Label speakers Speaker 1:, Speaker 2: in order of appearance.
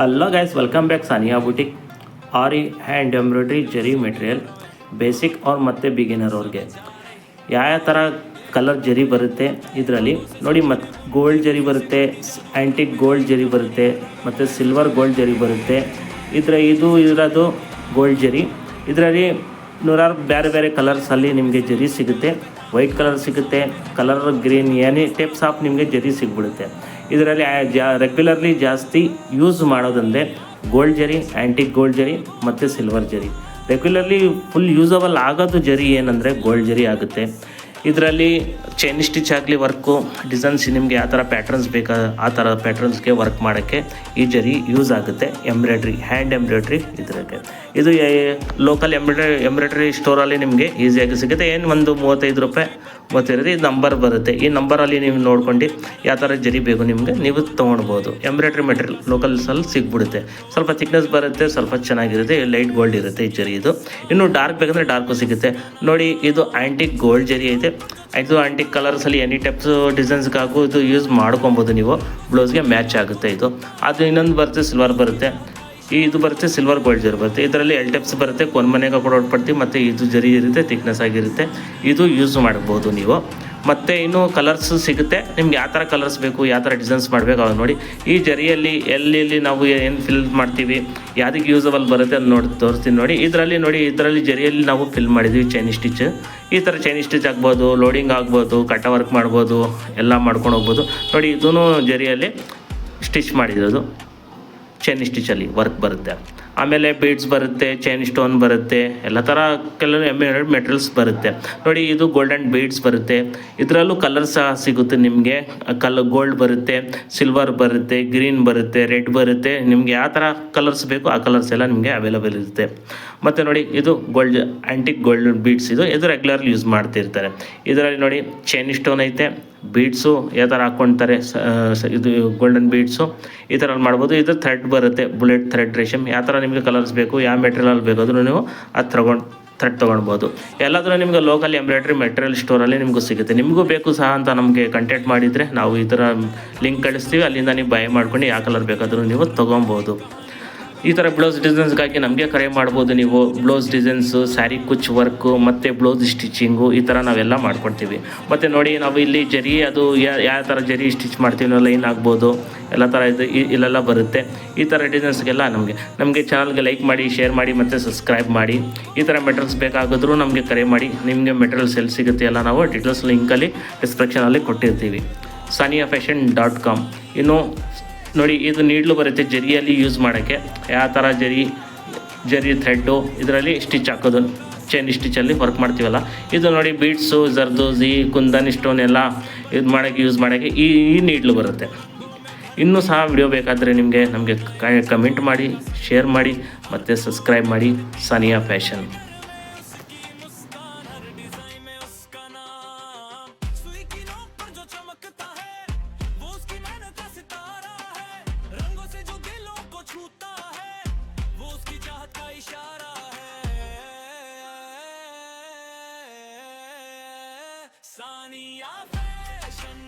Speaker 1: Hello guys welcome back Sania boutique aari hand embroidery zari material basic ಅವ್ರು ಮತ್ತು beginner ಅವ್ರಿಗೆ. ಯಾವ ಥರ ಕಲರ್ ಜರಿ ಬರುತ್ತೆ ಇದರಲ್ಲಿ? ನೋಡಿ ಮತ್ತು ಗೋಲ್ಡ್ ಜರಿ ಬರುತ್ತೆ ಆ್ಯಂಟಿಕ್ ಗೋಲ್ಡ್ ಜರಿ ಬರುತ್ತೆ, ಮತ್ತು ಸಿಲ್ವರ್ ಗೋಲ್ಡ್ ಜರಿ ಬರುತ್ತೆ. ಇದರ ಇದು ಇರೋದು ಗೋಲ್ಡ್ ಜರಿ ಇದರಲ್ಲಿ ನೂರಾರು ಬೇರೆ ಬೇರೆ ಕಲರ್ಸಲ್ಲಿ ನಿಮಗೆ ಜರಿ ಸಿಗುತ್ತೆ. ವೈಟ್ ಕಲರ್ ಸಿಗುತ್ತೆ ಕಲರ್ ಗ್ರೀನ್ ಏನೇ ಟೈಪ್ಸ್ ಆಫ್ ನಿಮಗೆ ಜರಿ ಸಿಗ್ಬಿಡುತ್ತೆ. ಇದರಲ್ಲಿ ಜಾ ರೆಗ್ಯುಲರ್ಲಿ ಜಾಸ್ತಿ ಯೂಸ್ ಮಾಡೋದಂದರೆ ಗೋಲ್ಡ್ ಜರಿ ಆ್ಯಂಟಿಕ್ ಗೋಲ್ಡ್ ಜರಿ ಮತ್ತು ಸಿಲ್ವರ್ ಜರಿ. ರೆಗ್ಯುಲರ್ಲಿ ಫುಲ್ ಯೂಸಬಲ್ ಆಗೋದು ಜರಿ ಏನಂದರೆ ಗೋಲ್ಡ್ ಜರಿ ಆಗುತ್ತೆ. ಇದರಲ್ಲಿ ಚೈನ್ ಸ್ಟಿಚ್ ಆಗಲಿ ವರ್ಕು, ಡಿಸೈನ್ಸ್ ನಿಮಗೆ ಯಾವ ಥರ ಪ್ಯಾಟ್ರನ್ಸ್ ಬೇಕಾ, ಆ ಥರ ಪ್ಯಾಟ್ರನ್ಸ್ಗೆ ವರ್ಕ್ ಮಾಡೋಕ್ಕೆ ಈ ಜರಿ ಯೂಸ್ ಆಗುತ್ತೆ ಎಂಬ್ರಾಯ್ಡ್ರಿ ಹ್ಯಾಂಡ್ ಎಂಬ್ರಾಯ್ಡ್ರಿ ಇದ್ರಾಗೆ ಇದು ಲೋಕಲ್ ಎಂಬ್ರಾಯ್ಡ್ರಿ ಎಂಬ್ರಾಯ್ಡ್ರಿ ಸ್ಟೋರಲ್ಲಿ ನಿಮಗೆ ಈಸಿಯಾಗಿ ಸಿಗುತ್ತೆ. ಏನು ಒಂದು ಮೂವತ್ತೈದು ರೂಪಾಯಿ ಮೂವತ್ತೈದು ಇದು ನಂಬರ್ ಬರುತ್ತೆ. ಈ ನಂಬರಲ್ಲಿ ನೀವು ನೋಡ್ಕೊಂಡು ಯಾವ ಥರ ಜರಿ ಬೇಕು ನಿಮಗೆ, ನೀವು ತೊಗೊಳ್ಬೋದು. Embroidery material ಲೋಕಲ್ಸಲ್ಲಿ ಸಿಗ್ಬಿಡುತ್ತೆ. ಸ್ವಲ್ಪ ತಿಕ್ನೆಸ್ ಬರುತ್ತೆ, ಸ್ವಲ್ಪ ಚೆನ್ನಾಗಿರುತ್ತೆ ಲೈಟ್ ಗೋಲ್ಡ್ ಇರುತ್ತೆ ಈ ಜರಿ ಇದು. ಇನ್ನು ಡಾರ್ಕ್ ಬೇಕಂದರೆ ಡಾರ್ಕು ಸಿಗುತ್ತೆ. ನೋಡಿ, ಇದು ಆ್ಯಂಟಿಕ್ ಗೋಲ್ಡ್ ಜರಿ ಐತೆ. ಇದು ಆಂಟಿಕ್ ಕಲರ್ಸಲ್ಲಿ ಎನಿ ಟೈಪ್ಸ್ ಡಿಸೈನ್ಸ್ಗಾಗೂ ಇದು ಯೂಸ್ ಮಾಡ್ಕೊಬೋದು ನೀವು. ಬ್ಲೌಸ್ಗೆ ಮ್ಯಾಚ್ ಆಗುತ್ತೆ ಇದು. ಅದು ಇನ್ನೊಂದು ಬರುತ್ತೆ ಸಿಲ್ವರ್ ಬರುತ್ತೆ. ಇದು ಬರುತ್ತೆ ಸಿಲ್ವರ್ ಗೋಲ್ಡ್ ಜರಿ ಬರುತ್ತೆ. ಇದರಲ್ಲಿ ಎಲ್ ಟೆಪ್ಸ್ ಬರುತ್ತೆ ಕೊನ್ಮನೆಗೆ ಕೂಡ ಹೊಡ್ಪಡ್ತೀವಿ ಮತ್ತು ಇದು ಜರಿ ಇರುತ್ತೆ ಥಿಕ್ನೆಸ್ ಆಗಿರುತ್ತೆ. ಇದು ಯೂಸ್ ಮಾಡ್ಬೋದು ನೀವು. ಮತ್ತು ಇನ್ನು ಕಲರ್ಸ್ ಸಿಗುತ್ತೆ. ನಿಮ್ಗೆ ಯಾವ ಥರ ಕಲರ್ಸ್ ಬೇಕು, ಯಾವ ಥರ ಡಿಸೈನ್ಸ್ ಮಾಡಬೇಕು ಅವಾಗ ನೋಡಿ. ಈ ಜರಿಯಲ್ಲಿ ಎಲ್ಲೆಲ್ಲಿ ನಾವು ಏನು ಫಿಲ್ ಮಾಡ್ತೀವಿ, ಯಾವುದಕ್ಕೆ ಯೂಸಬಲ್ ಬರುತ್ತೆ ಅದು ನೋಡಿ, ತೋರಿಸ್ತೀನಿ ನೋಡಿ. ಇದರಲ್ಲಿ ನೋಡಿ, ಇದರಲ್ಲಿ ಜರಿಯಲ್ಲಿ ನಾವು ಫಿಲ್ ಮಾಡಿದ್ವಿ ಚೈನೀಸ್ ಸ್ಟಿಚ್ ಈ ಥರ ಚೈನಿ ಸ್ಟಿಚ್ ಆಗ್ಬೋದು ಲೋಡಿಂಗ್ ಆಗ್ಬೋದು ಕಟ್ಟ ವರ್ಕ್ ಮಾಡ್ಬೋದು, ಎಲ್ಲ ಮಾಡ್ಕೊಂಡು ಹೋಗ್ಬೋದು. ನೋಡಿ ಇದೂ ಜರಿಯಲ್ಲಿ ಸ್ಟಿಚ್ ಮಾಡಿರೋದು. ಚೈನ್ ಸ್ಟಿಚಲ್ಲಿ ವರ್ಕ್ ಬರುತ್ತೆ. ಆಮೇಲೆ ಬೀಡ್ಸ್ ಬರುತ್ತೆ ಚೈನ್ ಸ್ಟೋನ್ ಬರುತ್ತೆ, ಎಲ್ಲ ಥರ ಕೆಲವು ಎಮ್ಮೆರಡ್ ಮೆಟೀರಿಯಲ್ಸ್ ಬರುತ್ತೆ. ನೋಡಿ, ಇದು ಗೋಲ್ಡನ್ ಬೀಡ್ಸ್ ಬರುತ್ತೆ. ಇದರಲ್ಲೂ ಕಲರ್ ಸಹ ಸಿಗುತ್ತೆ ನಿಮಗೆ. ಕಲ್ ಗೋಲ್ಡ್ ಬರುತ್ತೆ ಸಿಲ್ವರ್ ಬರುತ್ತೆ ಗ್ರೀನ್ ಬರುತ್ತೆ ರೆಡ್ ಬರುತ್ತೆ. ನಿಮ್ಗೆ ಯಾವ ಥರ ಕಲರ್ಸ್ ಬೇಕು ಆ ಕಲರ್ಸ್ ಎಲ್ಲ ನಿಮಗೆ ಅವೈಲೇಬಲ್ ಇರುತ್ತೆ. ಮತ್ತು ನೋಡಿ, ಇದು ಗೋಲ್ಡ್ ಆ್ಯಂಟಿಕ್ ಗೋಲ್ಡ್ ಬೀಡ್ಸ್ ಇದು ಇದು ರೆಗ್ಯುಲರ್ಲಿ ಯೂಸ್ ಮಾಡ್ತಿರ್ತಾರೆ. ಇದರಲ್ಲಿ ನೋಡಿ ಚೈನ್ ಸ್ಟೋನ್ ಐತೆ ಬೀಡ್ಸು ಯಾವ ಥರ ಹಾಕ್ಕೊಳ್ತಾರೆ ಇದು ಗೋಲ್ಡನ್ ಬೀಡ್ಸು ಈ ಥರ ಮಾಡ್ಬೋದು. ಇದು ಥ್ರೆಡ್ ಬರುತ್ತೆ ಬುಲೆಟ್ ಥ್ರೆಡ್ ರೇಷಮ್. ಯಾವ ಥರ ನಿಮಗೆ ಕಲರ್ಸ್ ಬೇಕು, ಯಾವ ಮೆಟೀರಿಯಲ್ ಬೇಕಾದರೂ ನೀವು ಅದು ತಗೊಂಡು ಥ್ರೆಡ್ ತೊಗೊಳ್ಬೋದು. ಎಲ್ಲಾದರೂ ನಿಮಗೆ ಲೋಕಲ್ ಎಂಬ್ರಾಯ್ಡ್ರಿ ಮೆಟೀರಿಯಲ್ ಸ್ಟೋರಲ್ಲಿ ನಿಮಗೂ ಸಿಗುತ್ತೆ. ನಿಮಗೂ ಬೇಕು ಸಹ ಅಂತ ನಮಗೆ ಕಂಟ್ಯಾಕ್ಟ್ ಮಾಡಿದರೆ ನಾವು ಈ ಥರ ಲಿಂಕ್ ಕಳಿಸ್ತೀವಿ. ಅಲ್ಲಿಂದ ನೀವು ಬೈ ಮಾಡ್ಕೊಂಡು ಯಾವ ಕಲರ್ ಬೇಕಾದರೂ ನೀವು ತೊಗೊಬೋದು ಈ ಥರ ಬ್ಲೌಸ್ ಡಿಸೈನ್ಸ್ಗಾಗಿ ನಮಗೆ ಕರೆ ಮಾಡ್ಬೋದು ನೀವು. Blouse designs sari Kutch work ಮತ್ತು ಬ್ಲೌಸ್ ಸ್ಟಿಚಿಂಗು ಈ ಥರ ನಾವೆಲ್ಲ ಮಾಡ್ಕೊಡ್ತೀವಿ. ಮತ್ತು ನೋಡಿ, ನಾವು ಇಲ್ಲಿ ಜರಿ, ಅದು ಯಾವ ಥರ ಜರಿ ಸ್ಟಿಚ್ ಮಾಡ್ತೀವಿ ಲೈನ್ ಆಗ್ಬೋದು. ಎಲ್ಲ ಥರ ಇದು ಇಲ್ಲೆಲ್ಲ ಬರುತ್ತೆ. ಈ ಥರ ಡಿಸೈನ್ಸ್ಗೆಲ್ಲ ನಮಗೆ ನಮಗೆ ಚಾನಲ್ಗೆ ಲೈಕ್ ಮಾಡಿ ಶೇರ್ ಮಾಡಿ, ಮತ್ತು ಸಬ್ಸ್ಕ್ರೈಬ್ ಮಾಡಿ. ಈ ಥರ ಮೆಟೀರಿಯಲ್ಸ್ ಬೇಕಾಗಿದ್ರೂ ನಮಗೆ ಕರೆ ಮಾಡಿ. ನಿಮಗೆ ಮೆಟೀರಿಯಲ್ಸ್ ಎಲ್ಲಿ ಸಿಗುತ್ತೆ ಎಲ್ಲ ನಾವು ಡೀಟೇಲ್ಸ್ ಲಿಂಕಲ್ಲಿ ಡಿಸ್ಕ್ರಿಪ್ಷನಲ್ಲಿ ಕೊಟ್ಟಿರ್ತೀವಿ. ಸಾನಿಯಾ ಫ್ಯಾಷನ್ ಡಾಟ್ ಕಾಮ್ ಇನ್ನು ನೋಡಿ, ಇದು ನೀಡ್ಲು ಬರುತ್ತೆ ಜರಿಯಲ್ಲಿ ಯೂಸ್ ಮಾಡೋಕ್ಕೆ. ಯಾವ ಥರ ಜರಿ ಜರಿ ಥ್ರೆಡ್ಡು ಇದರಲ್ಲಿ ಸ್ಟಿಚ್ ಹಾಕೋದು. ಚೈನ್ ಸ್ಟಿಚಲ್ಲಿ ವರ್ಕ್ ಮಾಡ್ತೀವಲ್ಲ. ಇದು ನೋಡಿ ಬೀಡ್ಸು ಜರ್ದೋಸಿ ಕುಂದನ್ ಸ್ಟೋನ್ ಎಲ್ಲ ಇದು ಮಾಡೋಕ್ಕೆ ಯೂಸ್ ಮಾಡೋಕ್ಕೆ ಈ ಈ ನೀಡ್ಲು ಬರುತ್ತೆ. ಇನ್ನೂ ಸಹ ವಿಡಿಯೋ ಬೇಕಾದರೆ ನಿಮಗೆ ನಮಗೆ ಕಮೆಂಟ್ ಮಾಡಿ ಶೇರ್ ಮಾಡಿ, ಮತ್ತು ಸಬ್ಸ್ಕ್ರೈಬ್ ಮಾಡಿ. ಸಾನಿಯಾ ಫ್ಯಾಷನ್. सानिया फैशन